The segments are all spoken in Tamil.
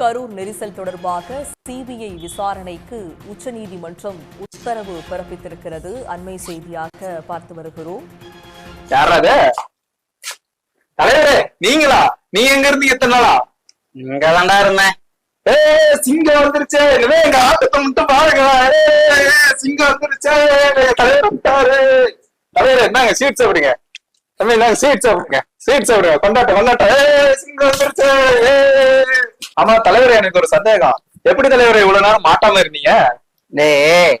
கரூர் நெரிசல் தொடர்பாக சிபிஐ விசாரணைக்கு உச்சநீதிமன்றம் உத்தரவு பிறப்பித்திருக்கிறது. அண்மை செய்தியாக பார்த்து வருகிறோம். தலைவரே நீங்களா? நீங்க எங்க இருந்தீங்க எத்தனை நாளா? இங்க தாண்டா இருந்தேன். ஏ சிங்கம் வந்துருச்சே. இனிமே எங்க ஆட்டத்தை மட்டும் பாருங்க. ஏய், சிங்கம் வந்துருச்சே. தலைவர் வந்துட்டாரு. தலைவர் என்னங்க சீட் சாப்பிடுங்க. நாங்க சீட் சாப்பிடுங்க. சீட் சாப்பிடுங்க. கொண்டாட்டம் கொண்டாட்டம். ஏ சிங்கம் வந்துருச்சே. ஆமா தலைவர் எனக்கு ஒரு சந்தேகம். எப்படி தலைவர் இவ்வளவு நேரம் மாட்டாம இருந்தீங்க? டேய்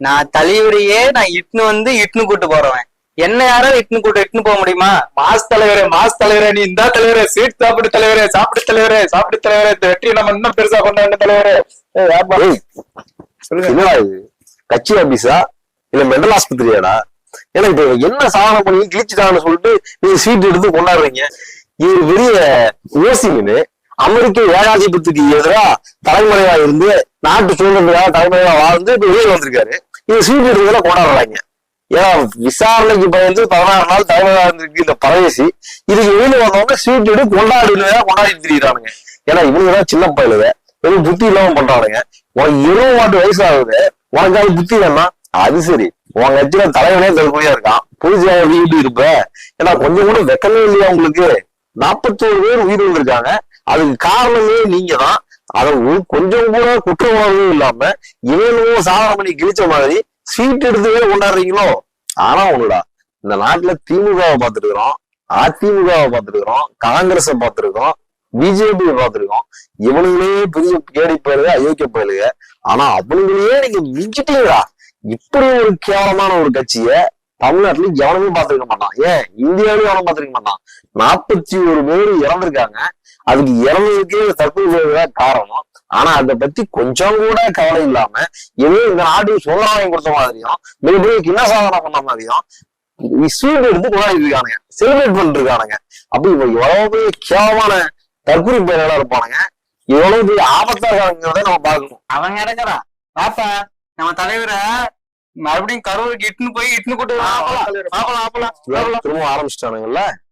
நான் தலைவரையே நான் இட்னு வந்து இட்னு கூட்டு போறவன். என்ன யாரோ இட்னு கூட்டு இட்னு போக முடியுமா? மாஸ் தலைவரே மாஸ் தலைவரே நீ இந்த தலைவரே சீட் சாப்பிடு தலைவரே சாப்பிடு தலைவரே சாப்பிடு தலைவரே இந்த வெற்றியை நம்ம இன்னும் பெருசா கொண்டாடு தலைவரே. ஏய், யார்ப்பா? ஏய், சொல்லுங்க. என்னடா இது? கட்சி ஆபீஸா? இல்ல மெண்டல் ஆஸ்பத்திரியாடா? ஏன்னா இப்ப என்ன சாதனை பண்ணி கிழிச்சிட்டாங்கன்னு சொல்லிட்டு நீங்க சீட் எடுத்து கொண்டாடுறீங்க. இது பெரிய யோசிங்கன்னு அமெரிக்க ஏகாதிபத்தியத்துக்கு எதிராக தலைமுறையா இருந்து நாட்டு சுதந்திரத்துக்காக தலைமுறையா வாழ்ந்து இப்ப வெளியே வந்திருக்காரு. இது சீட் எடுத்ததுல கொண்டாடுறாங்க. ஏன்னா விசாரணைக்கு பயந்து பதினாறு நாள் தலைவரா இருந்திருக்கு இந்த பரவேசி இதுக்கு வெளியில வந்தவங்க சீட்டு கொண்டாடி கொண்டாடி கொண்டாடிட்டு திரியிறானுங்க. ஏன்னா இவங்கதான் சின்ன பயலுங்க வெறும் புத்தி இல்லாம பண்றானுங்க. உனக்கு இருபது மாட்டு வயசு ஆகுது. உனக்கு அது புத்தி வேணா அது சரி. உன் கட்சியில தலைவனே தளபதியா இருக்கான். புதுசா வீட்டு இருப்ப? ஏன்னா கொஞ்சம் கூட வெக்கமே இல்லையா உங்களுக்கு? நாற்பத்தோரு பேர் உயிர் வந்திருக்காங்க அதுக்கு காரணமே நீங்க தான் அதை கொஞ்சம் கூட குற்ற உணர்வு இல்லாம இவனும் சாதனை பண்ணி கிழிச்ச மாதிரி சீட் எடுத்துவே கொண்டாடுறீங்களோ? ஆனா ஒண்ணுடா. இந்த நாட்டுல திமுகவை பார்த்துருக்குறோம். அதிமுகவை பார்த்துருக்குறோம். காங்கிரஸை பார்த்துருக்கோம் பிஜேபியை பார்த்துருக்கோம் இவனுங்களே பெரிய கேடி பயிலுக அயோக்கிய போயிருக்க ஆனா அவனுங்களையே நீங்க மிஞ்சிட்டீங்களா? இப்படி ஒரு கேவலமான ஒரு கட்சியை தமிழ்நாட்டுல எவனுமே பார்த்திருக்க மாட்டான். ஏன்? இந்தியாவிலும் எவனும் பார்த்திருக்க மாட்டான். நாற்பத்தி ஒரு பேர் இறந்திருக்காங்க. அதுக்கு இறந்ததுக்கே தற்கொலை தான் காரணம். ஆனா அதை பத்தி கொஞ்சம் கூட கவலை இல்லாம ஏதோ இந்த நாட்டுக்கு சுதந்திரம் வாங்கி கொடுத்த மாதிரியும் மிகப்பெரிய கிண்ண சாதனை பண்ண மாதிரியும் ஸ்வீட் எடுத்து கொண்டாடி இருக்கானுங்க. செலிப்ரேட் பண்ணிட்டு இருக்கானுங்க. அப்ப இவ எவ்வளவு பெரிய கேவலமான தற்கொலை பேரெல்லாம் இருப்பானுங்க. எவ்வளவு பெரிய ஆபத்தா இருக்காங்கிறத நம்ம பாக்கணும் அவன் கிடக்குறா பாப்பா நம்ம தலைவரை மறுபடியும் கரூருக்கு இட்னு போய் இட்னு கூட்டு ஆ, தலைவரே. ஆப்பலாம் ஆப்பலாம் திரும்ப ஆரம்பிச்சிட்டானுங்கல்ல?